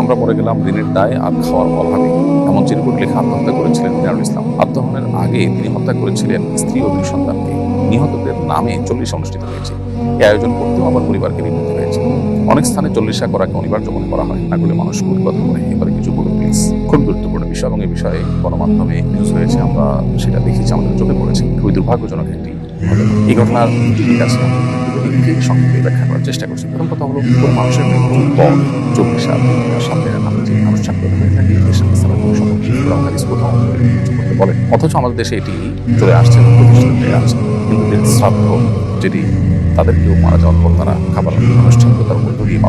আমরা পড়ে গেলাম ঋণের দায় আর খাওয়ার অভাবে। এমন চিরকুট লেখা আত্মহত্যা করেছিলেন মিনারুল ইসলাম। আত্মহনের আগে তিনি হত্যা করেছিলেন স্ত্রী ও দুই সন্তানকে। নিহতদের নামে চল্লিশ অনুষ্ঠিত হয়েছে। এই আয়োজন করতেও আমার পরিবারকে দিতে হয়েছে। অনেক স্থানে চল্লিশা করাকে অনিবার্য মনে করা হয়। না মানুষ কুট কথা বলে এবারে কিছু বলুন প্লিজ খুব গুরুত্বপূর্ণ বিষয় এবং এই বিষয়ে গণমাধ্যমে নিউজ হয়েছে। আমরা সেটা দেখেছি, আমাদের চোখে পড়েছে। খুবই দুর্ভাগ্যজনক একটি এই ঘটনার দিক আছে। দিককে সংক্ষেপে ব্যাখ্যা করার চেষ্টা করছি। প্রথম কথা হলো কোন মানুষের দিনের নামে যে আনুষ্ঠানিকতা হয়ে থাকি এর সাথে সম্পর্কে অথচ আমাদের দেশে এটি চলে আসছে প্রতিষ্ঠানে আসছে। কিন্তু যেটি তাদেরকেও মারা যাওয়ার পর তারা খাবার আনুষ্ঠানিকতার মধ্য দিয়ে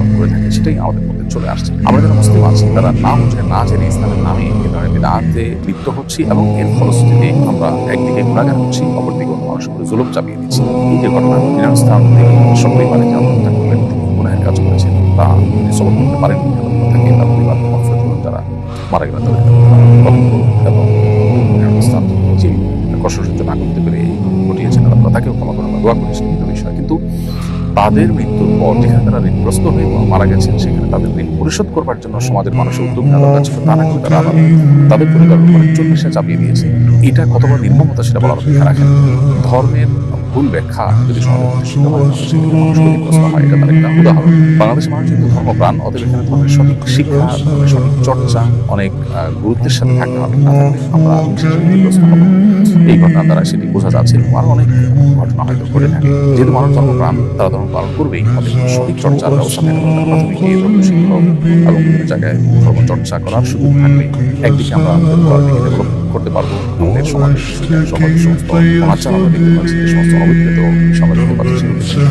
সেটাই আমাদের মধ্যে চলে আসছে। আমরা যারা মুসলিম আছি, তারা না বুঝে, না জেনে ইসলামের নামে এ বিদাতে লিপ্ত হচ্ছি এবং এর ফলশ্রুতিতে আমরা একদিকে গুণাগার হচ্ছি, অপরদিকে অন্য মানুষের উপরে জুলুম চাপিয়ে দিচ্ছি। এই যে ঘটনা মিনার স্থান থেকে সবাই মানে যে আত্মহত্যা করলেন তিনি গুণাহের কাজ করেছেন তা তিনি সবল করতে পারেন থাকে তার পরিবার যারা মারা গেলেন তাদের এবং মিনারুল যে কষ্ট সহ্য না করতে পেরে ঘটিয়েছেন আল্লাহ তাকেও ক্ষমা করেন দোয়া করেছেন কিন্তু বিষয়। কিন্তু তাদের মৃত্যুর পর যেখানে তারা ঋণগ্রস্ত হয়ে মারা গেছেন, সেখানে তাদের ঋণ পরিশোধ করবার জন্য সমাজের মানুষের উদ্যোগ নেওয়া তাদের পরিবারের উপর চল্লিশে চাপিয়ে দিয়েছে। এটা কত বড় নির্মমতা সেটা বলার অপেক্ষা রাখেন ধর্মের ভুল ব্যাখ্যা যদি হয় উদাহরণ। বাংলাদেশের মানুষ কিন্তু ধর্মপ্রাণ, অতএব এখানে ধর্মের সঠিক শিক্ষা, সঠিক চর্চা অনেক গুরুত্বের সাথে থাকতে হবে। আমরা এই ঘটনা দ্বারা সেটি বোঝা যাচ্ছে আরও অনেক ঘটনা হয়তো ঘটে থাকে। যেহেতু মানুষ ধর্মপ্রাণ তারা ধর্ম পালন করবেই। তাদের চর্চার ব্যবস্থা ধর্ম জায়গায় করার সুযোগ থাকবে। একদিকে আমরা করতে পারব, আমাদের সমাজ সমাজ সমস্ত সমাজ পাচ্ছি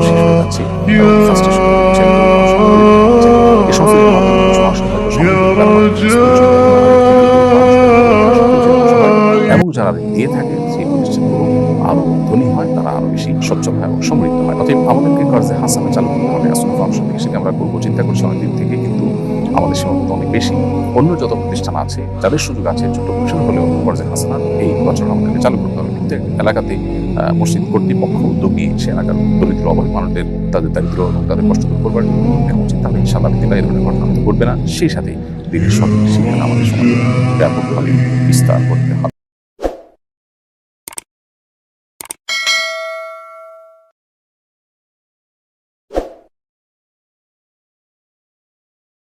শেষ হয়ে যাচ্ছে এবং frustration হচ্ছে, এই সমস্ত এবং যারা দিয়ে থাকে সেই প্রতিষ্ঠানগুলো আরও ধনী হয়, তারা আরও বেশি সচ্ছল হয় এবং সমৃদ্ধ হয়। অতএব আমাদেরকে কার্যে হাসানা চালু করতে হবে আসলে ফাংশন থেকে সেটা আমরা করব, চিন্তা করছি অনেকদিন থেকে, কিন্তু আমাদের সীমাবদ্ধ অনেক বেশি। অন্য যত প্রতিষ্ঠান আছে, যাদের সুযোগ আছে, ছোট পরিসর হলেও কর্জে হাসানা এই বছর আমাদেরকে চালু করতে হবে। প্রত্যেক এলাকাতে মসজিদ কর্তৃপক্ষ উদ্যোগ নিয়ে সে এলাকার দরিদ্র অভাবী মানুষদের তাদের দারিদ্র এবং তাদের কষ্ট দূর করবার নেওয়া উচিত তাহলে ইনশাল্লাহ দিল্লা এই ধরনের ঘটনা ঘটবে না। সেই সাথে দিনের সঠিক শিক্ষা আমাদের সমাজে ব্যাপকভাবে বিস্তার করতে হবে।